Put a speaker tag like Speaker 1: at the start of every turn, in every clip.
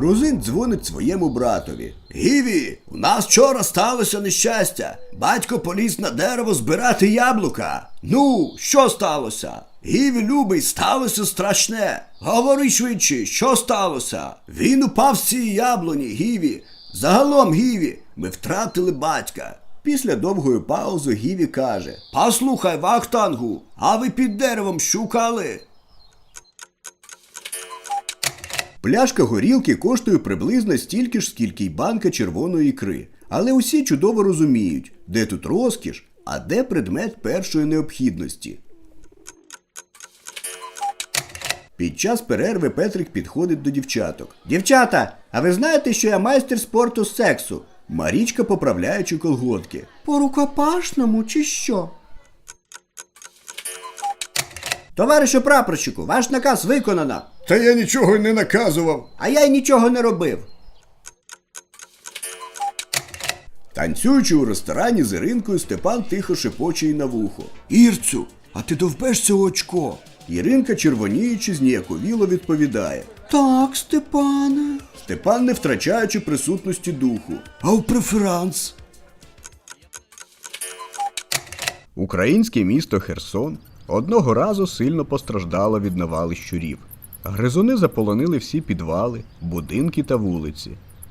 Speaker 1: Грузин дзвонить своєму братові. Гіві, у нас вчора сталося нещастя. Батько поліз на дерево збирати яблука. Ну, що сталося? Гіві, любий, сталося страшне. Говори швидше, що сталося? Він упав з цієї яблуні, Гіві. Загалом, Гіві, ми втратили батька. Після довгої паузи Гіві каже: Послухай, Вахтангу, а ви під деревом шукали? Пляшка горілки коштує приблизно стільки ж, скільки й банка червоної ікри. Але усі чудово розуміють, де тут розкіш, а де предмет першої необхідності. Під час перерви Петрик підходить до дівчаток. Дівчата, а ви знаєте, що я майстер спорту з сексу? Марічка поправляючи колготки. По рукопашному чи що? Товаришу прапорщику, ваш наказ виконано.
Speaker 2: Та я нічого й не наказував.
Speaker 1: А я й нічого не робив. Танцюючи у ресторані з Іринкою, Степан тихо шепоче їй на вухо. Ірцю, а ти довбеш це очко? Іринка, червоніючи, зніяковіло відповідає. Так, Степане. Степан, не втрачаючи присутності духу. А в преферанс. Українське місто Херсон одного разу сильно постраждало від навали щурів. Гризуни заполонили всі підвали, будинки та вулиці.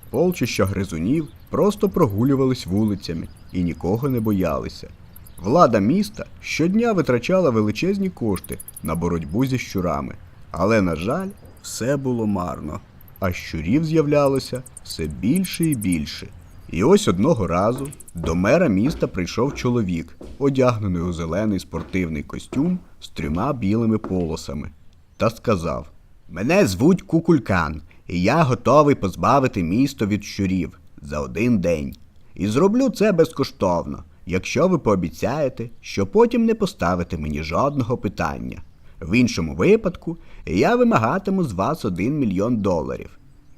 Speaker 1: Полчища гризунів просто прогулювались вулицями і нікого не боялися. Влада міста щодня витрачала величезні кошти на боротьбу зі щурами, але, на жаль, все було марно, а щурів з'являлося все більше і більше. І ось одного разу до мера міста прийшов чоловік, одягнений у зелений спортивний костюм з трьома білими полосами, та сказав: Мене звуть Кукулькан, і я готовий позбавити місто від щурів за один день. І зроблю це безкоштовно, якщо ви пообіцяєте, що потім не поставите мені жодного питання. В іншому випадку я вимагатиму з вас один мільйон доларів.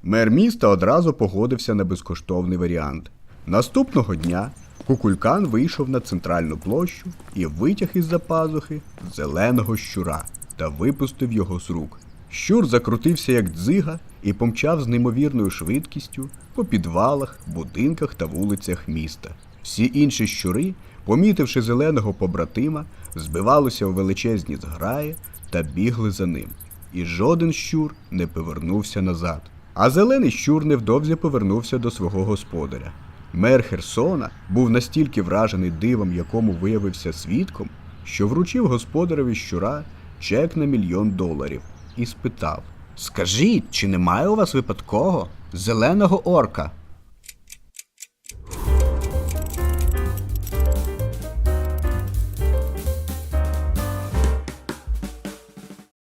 Speaker 1: Мер міста одразу погодився на безкоштовний варіант. Наступного дня Кукулькан вийшов на центральну площу і витяг із-за пазухи зеленого щура та випустив його з рук. Щур закрутився як дзига і помчав з неймовірною швидкістю по підвалах, будинках та вулицях міста. Всі інші щури, помітивши зеленого побратима, збивалися у величезні зграї та бігли за ним. І жоден щур не повернувся назад. А зелений щур невдовзі повернувся до свого господаря. Мер Херсона був настільки вражений дивом, якому виявився свідком, що вручив господареві щура чек на мільйон доларів і спитав: Скажіть, чи немає у вас випадково зеленого орка?